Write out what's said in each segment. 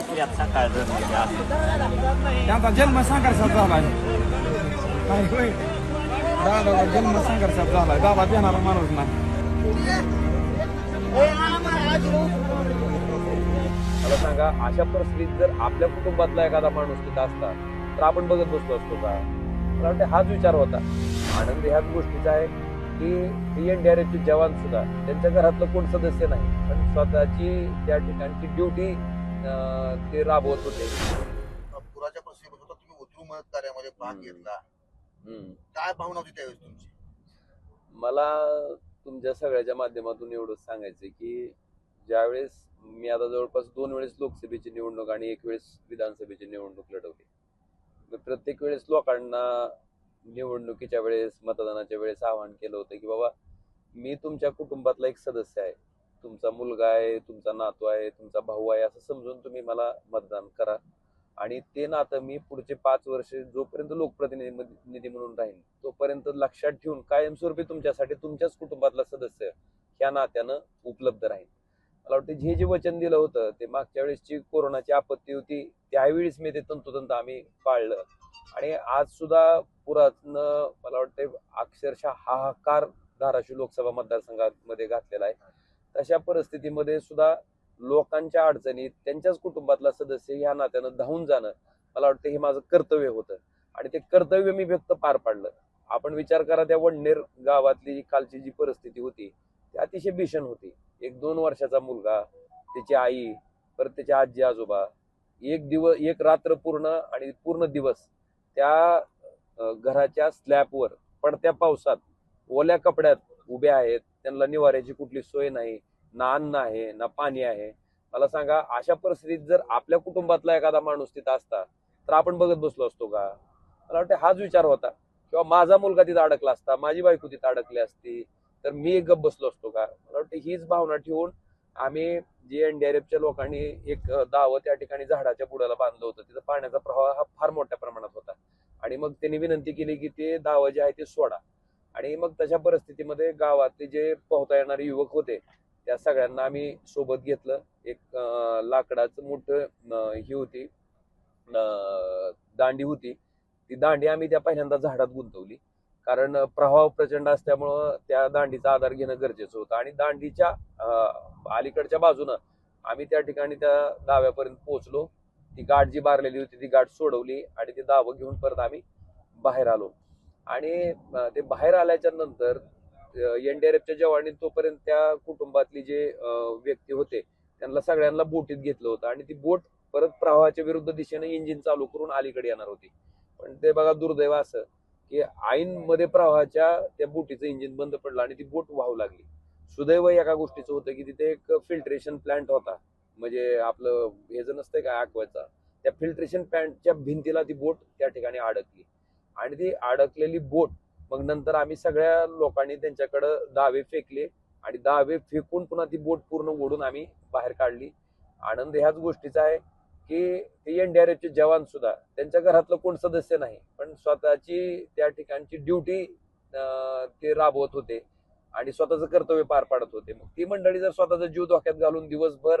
सकाळ जन्मले असं त्यांचा जन्म संघर्षात झालाय. काय होय दादा जन्म संघर्षात झालाय. दादा देणारा माणूस नाही. मला सांगा अशा परिस्थितीत जर आपल्या कुटुंबातला एखादा माणूस तिथं असता तर आपण बघत बसलो असतो का? मला वाटतं हाच विचार होता. आनंद ह्याच गोष्टीचा आहे की एनडीआरएफचे जवान सुद्धा त्यांच्या घरातलं कोण सदस्य नाही पण स्वतःची त्या ठिकाणची ड्युटी ते राबवत होते. पुराच्या होता तुम्ही उतरू मदत कार्यामध्ये भाग. घेतला. हम्म. काय भावना होती त्यावेळेस तुमची? मला तुमच्या सगळ्याच्या माध्यमातून एवढंच सांगायचं की ज्यावेळेस मी आता जवळपास दोन वेळेस लोकसभेची निवडणूक आणि एक वेळेस विधानसभेची निवडणूक लढवली. मी प्रत्येक वेळेस लोकांना निवडणुकीच्या वेळेस मतदानाच्या वेळेस आवाहन केलं होतं की बाबा मी तुमच्या कुटुंबातला एक सदस्य आहे. तुमचा मुलगा आहे तुमचा नातू आहे तुमचा भाऊ आहे असं समजून तुम्ही मला मतदान करा. आणि ते नातं मी पुढचे पाच वर्ष जोपर्यंत लोकप्रतिनिधी म्हणून राहीन तोपर्यंत लक्षात ठेवून कायमस्वरूपी तुमच्यासाठी तुमच्याच कुटुंबातला सदस्य ह्या नात्यानं उपलब्ध राहील मला वाटतं जे जे वचन दिलं होतं ते मागच्या वेळेसची कोरोनाची आपत्ती होती त्यावेळीच मी ते तंतोतंत आम्ही पाळलं. आणि आज सुद्धा पुरातनं मला वाटतं अक्षरशः हाहाकार धाराशिव लोकसभा मतदारसंघामध्ये घातलेला आहे. तशा परिस्थितीमध्ये सुद्धा लोकांच्या अडचणीत त्यांच्याच कुटुंबातला सदस्य ह्या नात्यानं धावून जाणं मला वाटतं हे माझं कर्तव्य होतं. आणि ते कर्तव्य मी व्यक्त पार पाडलं. आपण विचार करा त्या वडनेर गावातली जी कालची जी परिस्थिती होती ती अतिशय भीषण होती. एक दोन वर्षाचा मुलगा त्याची आई परत त्याचे आजी आजोबा एक दिवस एक रात्र पूर्ण आणि पूर्ण दिवस त्या घराच्या स्लॅबवर पडत्या पावसात ओल्या कपड्यात उभ्या आहेत. त्यांना निवाऱ्याची कुठली सोय नाही ना अन्न आहे ना पाणी आहे. मला सांगा अशा परिस्थितीत जर आपल्या कुटुंबातला एखादा माणूस तिथं असता तर आपण बघत बसलो असतो का? मला वाटतं हाच विचार होता. किंवा माझा मुलगा तिथं अडकला असता माझी बायको तिथं अडकली असती तर मी एक गप बसलो असतो का? मला वाटतं हीच भावना ठेवून आम्ही जे एनडीआरएफच्या लोकांनी एक दावं त्या ठिकाणी झाडाच्या बुडाला बांधलं होतं. तिथं पाण्याचा प्रवाह हा फार मोठ्या प्रमाणात होता. आणि मग त्यांनी विनंती केली की ते दावं जे आहे ते सोडा. आणि मग तशा परिस्थितीमध्ये गावातले जे पोहता येणारे युवक होते त्या सगळ्यांना आम्ही सोबत घेतलं. एक लाकडाचं मोठं ही होती दांडी होती. ती दांडी आम्ही त्या पहिल्यांदा झाडात गुंतवली. कारण प्रवाह प्रचंड असल्यामुळं त्या दांडीचा आधार घेणं गरजेचं होतं. आणि दांडीच्या अलीकडच्या बाजूनं आम्ही त्या ठिकाणी त्या दाव्यापर्यंत पोहोचलो. ती गाठ जी बारलेली होती ती गाठ सोडवली आणि ते दावं घेऊन परत आम्ही बाहेर आलो. आणि ते बाहेर आल्याच्यानंतर एनडीआरएफच्या जवानी तोपर्यंत त्या कुटुंबातली जे व्यक्ती होते त्यांना सगळ्यांना बोटीत घेतलं होतं. आणि ती बोट परत प्रवाहाच्या विरुद्ध दिशेने इंजिन चालू करून अलीकडे येणार होती. पण ते बघा दुर्दैव असं की आईन मध्ये प्रवाहाच्या त्या बोटीचं इंजिन बंद पडलं आणि ती बोट वाहू लागली. सुदैव एका गोष्टीचं होतं की तिथे एक फिल्ट्रेशन प्लांट होता. म्हणजे आपलं हे जर नसतंय का आकवायचा त्या फिल्ट्रेशन प्लांटच्या भिंतीला ती बोट त्या ठिकाणी अडकली. आणि ती अडकलेली बोट मग नंतर आम्ही सगळ्या लोकांनी त्यांच्याकडं दावे फेकले आणि दावे फेकून पुन्हा ती बोट पूर्ण ओढून आम्ही बाहेर काढली. आनंद ह्याच गोष्टीचा आहे की ते एनडीआरएफचे जवान सुद्धा त्यांच्या घरातलं कोण सदस्य नाही पण स्वतःची त्या ठिकाणची ड्युटी ते राबवत होते आणि स्वतःचं कर्तव्य पार पाडत होते. मग ती मंडळी जर स्वतःचा जीव धोक्यात घालून दिवसभर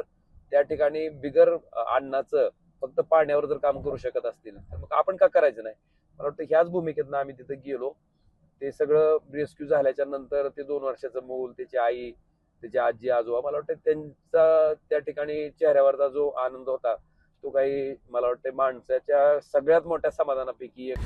त्या ठिकाणी बिगर अन्नाचं फक्त पाण्यावर जर काम करू शकत असतील तर मग आपण का करायचं नाही? मला वाटतं ह्याच भूमिकेतनं आम्ही तिथे गेलो. ते सगळं रेस्क्यू झाल्याच्यानंतर ते दोन वर्षाचं मूल त्याची आई त्याची आजी आजोबा मला वाटतं त्यांचा त्या ठिकाणी चेहऱ्यावरचा जो आनंद होता तो काही मला वाटतं माणसाच्या सगळ्यात मोठ्या समाधानापैकी एक.